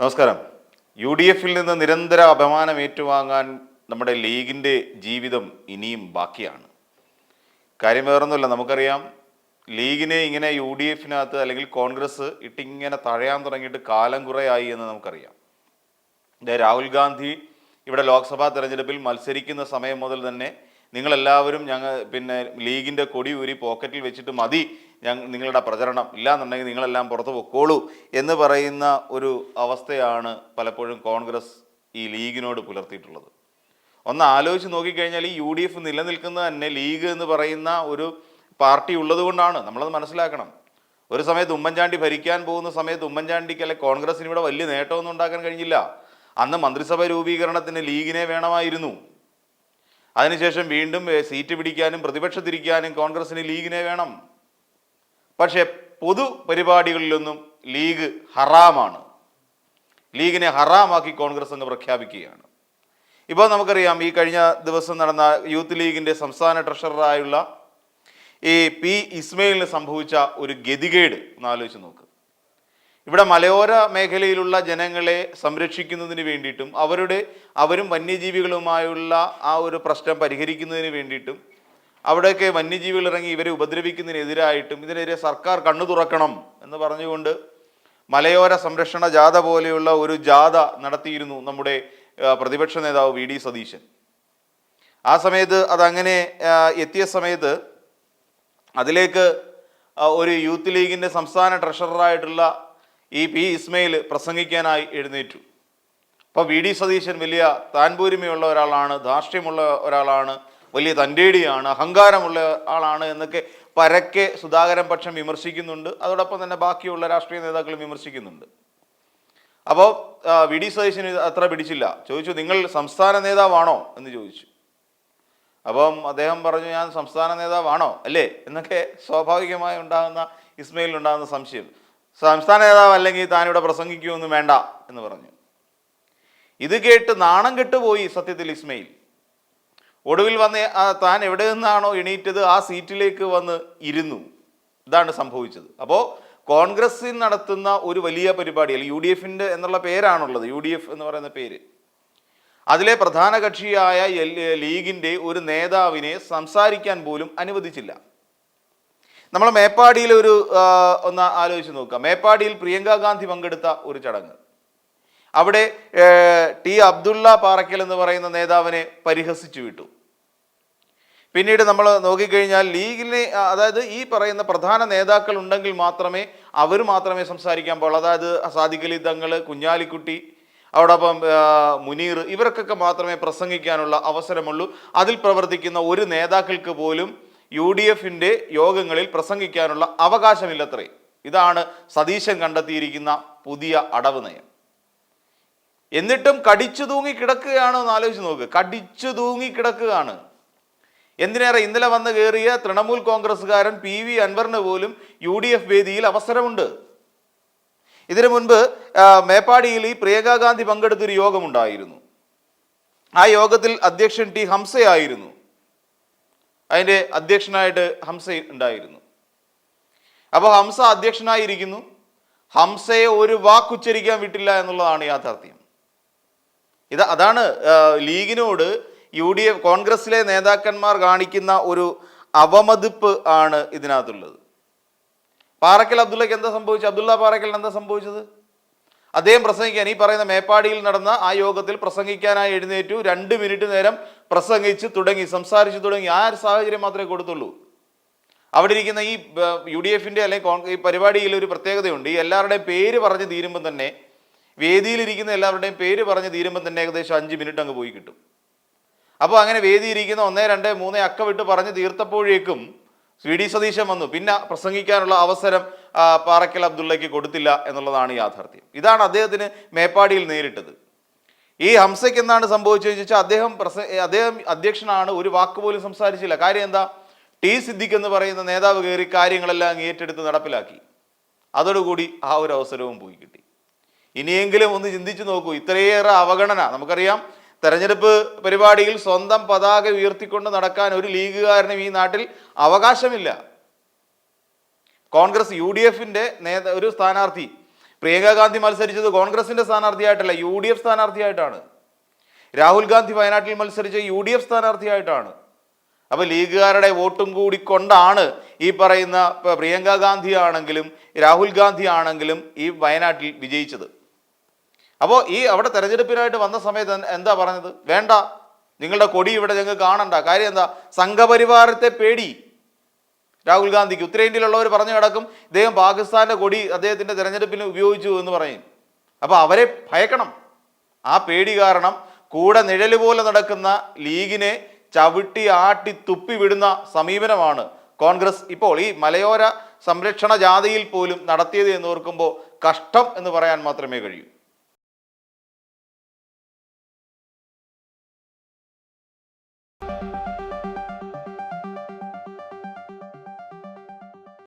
നമസ്കാരം. U D എഫിൽ നിന്ന് നിരന്തര അപമാനം ഏറ്റുവാങ്ങാൻ നമ്മുടെ ലീഗിന്റെ ജീവിതം ഇനിയും ബാക്കിയാണ്. കാര്യം വേറൊന്നുമില്ല നമുക്കറിയാം ലീഗിനെ ഇങ്ങനെ യു ഡി എഫിനകത്ത് അല്ലെങ്കിൽ കോൺഗ്രസ് ഇട്ടിങ്ങനെ തഴയാൻ തുടങ്ങിയിട്ട് കാലം കുറയായി എന്ന് നമുക്കറിയാം. രാഹുൽ ഗാന്ധി ഇവിടെ ലോക്സഭാ തെരഞ്ഞെടുപ്പിൽ മത്സരിക്കുന്ന സമയം മുതൽ തന്നെ നിങ്ങളെല്ലാവരും ഞങ്ങൾ പിന്നെ ലീഗിന്റെ കൊടി ഊരി പോക്കറ്റിൽ വെച്ചിട്ട് മതി നിങ്ങളുടെ പ്രചരണം. ഇല്ലാന്നുണ്ടെങ്കിൽ നിങ്ങളെല്ലാം പുറത്തു പൊക്കോളൂ എന്ന് പറയുന്ന ഒരു അവസ്ഥയാണ് പലപ്പോഴും കോൺഗ്രസ് ഈ ലീഗിനോട് പുലർത്തിയിട്ടുള്ളത്. ഒന്ന് ആലോചിച്ച് നോക്കിക്കഴിഞ്ഞാൽ ഈ യു ഡി എഫ് നിലനിൽക്കുന്നത് തന്നെ ലീഗ് എന്ന് പറയുന്ന ഒരു പാർട്ടി ഉള്ളതുകൊണ്ടാണ് നമ്മളത് മനസ്സിലാക്കണം. ഒരു സമയത്ത് ഉമ്മൻചാണ്ടി ഭരിക്കാൻ പോകുന്ന സമയത്ത് ഉമ്മൻചാണ്ടിക്ക് അല്ലെ കോൺഗ്രസിന് ഇവിടെ വലിയ നേട്ടമൊന്നും ഉണ്ടാക്കാൻ കഴിഞ്ഞില്ല. അന്ന് മന്ത്രിസഭ രൂപീകരണത്തിന് ലീഗിനെ വേണമായിരുന്നു. അതിനുശേഷം വീണ്ടും സീറ്റ് പിടിക്കാനും പ്രതിപക്ഷത്തിരിക്കാനും കോൺഗ്രസിന് ലീഗിനെ വേണം. പക്ഷേ പൊതു പരിപാടികളിലൊന്നും ലീഗ് ഹറാമാണ്. ലീഗിനെ ഹറാമാക്കി കോൺഗ്രസ് അങ്ങ് പ്രഖ്യാപിക്കുകയാണ്. ഇപ്പോൾ നമുക്കറിയാം ഈ കഴിഞ്ഞ ദിവസം നടന്ന യൂത്ത് ലീഗിന്റെ സംസ്ഥാന ട്രഷററായുള്ള ഈ പി ഇസ്മയിലിന് സംഭവിച്ച ഒരു ഗതികേട്. ഒന്ന് ആലോചിച്ച് നോക്ക്. ഇവിടെ മലയോര മേഖലയിലുള്ള ജനങ്ങളെ സംരക്ഷിക്കുന്നതിന് വേണ്ടിയിട്ടും അവരുടെ അവരും വന്യജീവികളുമായുള്ള ആ ഒരു പ്രശ്നം പരിഹരിക്കുന്നതിന് വേണ്ടിയിട്ടും അവിടെയൊക്കെ വന്യജീവികൾ ഇറങ്ങി ഇവരെ ഉപദ്രവിക്കുന്നതിനെതിരായിട്ടും ഇതിനെതിരെ സർക്കാർ കണ്ണു തുറക്കണം എന്ന് പറഞ്ഞുകൊണ്ട് മലയോര സംരക്ഷണ ജാഥ പോലെയുള്ള ഒരു ജാഥ നടത്തിയിരുന്നു നമ്മുടെ പ്രതിപക്ഷ നേതാവ് വി ഡി സതീശൻ. ആ സമയത്ത് അതങ്ങനെ എത്തിയ സമയത്ത് അതിലേക്ക് ഒരു യൂത്ത് ലീഗിന്റെ സംസ്ഥാന ട്രഷററായിട്ടുള്ള ഈ പി ഇസ്മയിൽ പ്രസംഗിക്കാനായി എഴുന്നേറ്റു. അപ്പോൾ വി ഡി സതീശൻ വലിയ താൻപൂരിമയുള്ള ഒരാളാണ് ധാർഷ്ട്യമുള്ള ഒരാളാണ് വലിയ തന്റെടിയാണ് അഹങ്കാരമുള്ള ആളാണ് എന്നൊക്കെ പരക്കെ സുധാകരൻ പക്ഷം വിമർശിക്കുന്നുണ്ട്. അതോടൊപ്പം തന്നെ ബാക്കിയുള്ള രാഷ്ട്രീയ നേതാക്കളും വിമർശിക്കുന്നുണ്ട്. അപ്പോൾ വി ഡി സതീശന് അത്ര പിടിച്ചില്ല. ചോദിച്ചു നിങ്ങൾ സംസ്ഥാന നേതാവാണോ? എന്ന് ചോദിച്ചു. അപ്പം അദ്ദേഹം പറഞ്ഞു ഞാൻ സംസ്ഥാന നേതാവാണോ? അല്ലേ? എന്നൊക്കെ സ്വാഭാവികമായി ഉണ്ടാകുന്ന ഇസ്മയിൽ ഉണ്ടാകുന്ന സംശയം. സംസ്ഥാന നേതാവ് അല്ലെങ്കിൽ താനിവിടെ പ്രസംഗിക്കുമെന്ന് വേണ്ട എന്ന് പറഞ്ഞു. ഇത് കേട്ട് നാണം കെട്ടുപോയി സത്യത്തിൽ ഇസ്മയിൽ. ഒടുവിൽ വന്ന് താൻ എവിടെ നിന്നാണോ എണീറ്റത് ആ സീറ്റിലേക്ക് വന്ന് ഇരുന്നു. ഇതാണ് സംഭവിച്ചത്. അപ്പോൾ കോൺഗ്രസ് നടത്തുന്ന ഒരു വലിയ പരിപാടി അല്ലെങ്കിൽ യു ഡി എഫിന്റെ എന്നുള്ള പേരാണുള്ളത് യു ഡി എഫ് എന്ന് പറയുന്ന പേര്. അതിലെ പ്രധാന കക്ഷിയായ ലീഗിന്റെ ഒരു നേതാവിനെ സംസാരിക്കാൻ പോലും അനുവദിച്ചില്ല. നമ്മൾ മേപ്പാടിയിൽ ഒരു ഒന്ന് ആലോചിച്ച് നോക്കുക. മേപ്പാടിയിൽ പ്രിയങ്ക ഗാന്ധി പങ്കെടുത്ത ഒരു ചടങ്ങ്. അവിടെ ടി അബ്ദുള്ള പാറക്കൽ എന്ന് പറയുന്ന നേതാവിനെ പരിഹസിച്ചു വിട്ടു. പിന്നീട് നമ്മൾ നോക്കിക്കഴിഞ്ഞാൽ ലീഗിനെ അതായത് ഈ പറയുന്ന പ്രധാന നേതാക്കൾ ഉണ്ടെങ്കിൽ മാത്രമേ അവർ മാത്രമേ സംസാരിക്കാൻ പാടുള്ളൂ. അതായത് സാദിഖലി തങ്ങൾ കുഞ്ഞാലിക്കുട്ടി അവിടൊപ്പം മുനീർ ഇവർക്കൊക്കെ മാത്രമേ പ്രസംഗിക്കാനുള്ള അവസരമുള്ളൂ. അതിൽ പ്രവർത്തിക്കുന്ന ഒരു നേതാക്കൾക്ക് പോലും യു ഡി എഫിന്റെ യോഗങ്ങളിൽ പ്രസംഗിക്കാനുള്ള അവകാശമില്ലത്രേ. ഇതാണ് സതീശൻ കണ്ടെത്തിയിരിക്കുന്ന പുതിയ അടവ് നയം. എന്നിട്ടും കടിച്ചു തൂങ്ങി കിടക്കുകയാണോ എന്ന് ആലോചിച്ച് നോക്ക്. കടിച്ചു തൂങ്ങി കിടക്കുകയാണ്. എന്തിനേറെ ഇന്നലെ വന്ന് കയറിയ തൃണമൂൽ കോൺഗ്രസ്സുകാരൻ പി വി അൻവറിന് പോലും യു ഡി എഫ് വേദിയിൽ അവസരമുണ്ട്. ഇതിനു മുൻപ് മേപ്പാടിയിൽ ഈ പ്രിയങ്കാഗാന്ധി പങ്കെടുത്തൊരു യോഗമുണ്ടായിരുന്നു. ആ യോഗത്തിൽ അധ്യക്ഷൻ ടി ഹംസയായിരുന്നു. അതിന്റെ അധ്യക്ഷനായിട്ട് ഹംസ ഉണ്ടായിരുന്നു. അപ്പോൾ ഹംസ അധ്യക്ഷനായിരിക്കുന്നു. ഹംസയെ ഒരു വാക്കുച്ചരിക്കാൻ വിട്ടില്ല എന്നുള്ളതാണ് യാഥാർത്ഥ്യം. ഇത് അതാണ് ലീഗിനോട് യു ഡി എഫ് കോൺഗ്രസിലെ നേതാക്കന്മാർ കാണിക്കുന്ന ഒരു അവമതിപ്പ് ആണ് ഇതിനകത്തുള്ളത്. പാറക്കൽ അബ്ദുള്ളക്ക് എന്താ സംഭവിച്ചത്? അബ്ദുള്ള പാറക്കലിന് എന്താ സംഭവിച്ചത്? അദ്ദേഹം പ്രസംഗിക്കാൻ ഈ പറയുന്ന മേപ്പാടിയിൽ നടന്ന ആ യോഗത്തിൽ പ്രസംഗിക്കാനായി എഴുന്നേറ്റു. രണ്ട് മിനിറ്റ് നേരം പ്രസംഗിച്ച് തുടങ്ങി സംസാരിച്ചു തുടങ്ങി. ആ ഒരു സാഹചര്യം മാത്രമേ കൊടുത്തുള്ളൂ. അവിടെ ഇരിക്കുന്ന ഈ യു ഡി എഫിന്റെ അല്ലെങ്കിൽ കോൺ- ഈ പരിപാടിയിൽ ഒരു പ്രത്യേകതയുണ്ട്. ഈ എല്ലാവരുടെയും പേര് പറഞ്ഞ് തീരുമ്പോൾ തന്നെ വേദിയിലിരിക്കുന്ന എല്ലാവരുടെയും പേര് പറഞ്ഞ് തീരുമ്പോൾ തന്നെ ഏകദേശം അഞ്ച് മിനിറ്റ് അങ്ങ് പോയി കിട്ടും. അപ്പോൾ അങ്ങനെ വേദിയിരിക്കുന്ന ഒന്നേ രണ്ട് മൂന്നേ അക്ക വിട്ട് പറഞ്ഞ് തീർത്തപ്പോഴേക്കും വി ഡി സതീശൻ വന്നു. പിന്നെ പ്രസംഗിക്കാനുള്ള അവസരം പാറക്കൽ അബ്ദുള്ളയ്ക്ക് കൊടുത്തില്ല എന്നുള്ളതാണ് യാഥാർത്ഥ്യം. ഇതാണ് അദ്ദേഹത്തിന് മേപ്പാടിയിൽ നേരിട്ടത്. ഈ ഹംസയ്ക്ക് എന്താണ് സംഭവിച്ചതെന്ന് ചോദിച്ചാൽ അദ്ദേഹം പ്രസ അദ്ദേഹം അധ്യക്ഷനാണ് ഒരു വാക്ക് പോലും സംസാരിച്ചില്ല. കാര്യം എന്താ? ടി സിദ്ദിഖ് എന്ന് പറയുന്ന നേതാവ് കയറി കാര്യങ്ങളെല്ലാം ഏറ്റെടുത്ത് നടപ്പിലാക്കി. അതോടുകൂടി ആ ഒരു അവസരവും പോയി കിട്ടി. ഇനിയെങ്കിലും ഒന്ന് ചിന്തിച്ചു നോക്കൂ. ഇത്രയേറെ അവഗണന നമുക്കറിയാം തെരഞ്ഞെടുപ്പ് പരിപാടിയിൽ സ്വന്തം പതാക ഉയർത്തിക്കൊണ്ട് നടക്കാൻ ഒരു ലീഗുകാരനും ഈ നാട്ടിൽ അവകാശമില്ല. കോൺഗ്രസ് യു ഡി എഫിന്റെ നേത ഒരു സ്ഥാനാർത്ഥി പ്രിയങ്ക ഗാന്ധി മത്സരിച്ചത് കോൺഗ്രസിന്റെ സ്ഥാനാർത്ഥിയായിട്ടല്ല യു ഡി എഫ് സ്ഥാനാർത്ഥിയായിട്ടാണ്. രാഹുൽ ഗാന്ധി വയനാട്ടിൽ മത്സരിച്ച യു ഡി എഫ് സ്ഥാനാർത്ഥിയായിട്ടാണ്. അപ്പോൾ ലീഗുകാരുടെ വോട്ടും കൂടി കൊണ്ടാണ് ഈ പറയുന്ന പ്രിയങ്ക ഗാന്ധി ആണെങ്കിലും രാഹുൽ ഗാന്ധി ആണെങ്കിലും ഈ വയനാട്ടിൽ വിജയിച്ചത്. അപ്പോൾ ഈ അവിടെ തെരഞ്ഞെടുപ്പിനായിട്ട് വന്ന സമയത്ത് എന്താ പറഞ്ഞത്? വേണ്ട. നിങ്ങളുടെ കൊടി ഇവിടെ ഞങ്ങൾക്ക് കാണണ്ട. കാര്യം എന്താ? സംഘപരിവാരത്തെ പേടി. രാഹുൽ ഗാന്ധിക്ക്. ഉത്തരേന്ത്യയിലുള്ളവർ പറഞ്ഞു കിടക്കും ഇദ്ദേഹം പാകിസ്ഥാന്റെ കൊടി അദ്ദേഹത്തിന്റെ തെരഞ്ഞെടുപ്പിന് ഉപയോഗിച്ചു എന്ന് പറയും. അപ്പോൾ അവരെ ഭയക്കണം. ആ പേടി കാരണം കൂടെ നിഴൽ പോലെ നടക്കുന്ന ലീഗിനെ ചവിട്ടി ആട്ടി തുപ്പി വിടുന്ന സമീപനമാണ് കോൺഗ്രസ് ഇപ്പോൾ. ഈ മലയോര സംരക്ഷണ ജാഥയിൽ പോലും നടത്തിയത് എന്ന് ഓർക്കുമ്പോൾ കഷ്ടം എന്ന് പറയാൻ മാത്രമേ കഴിയൂ.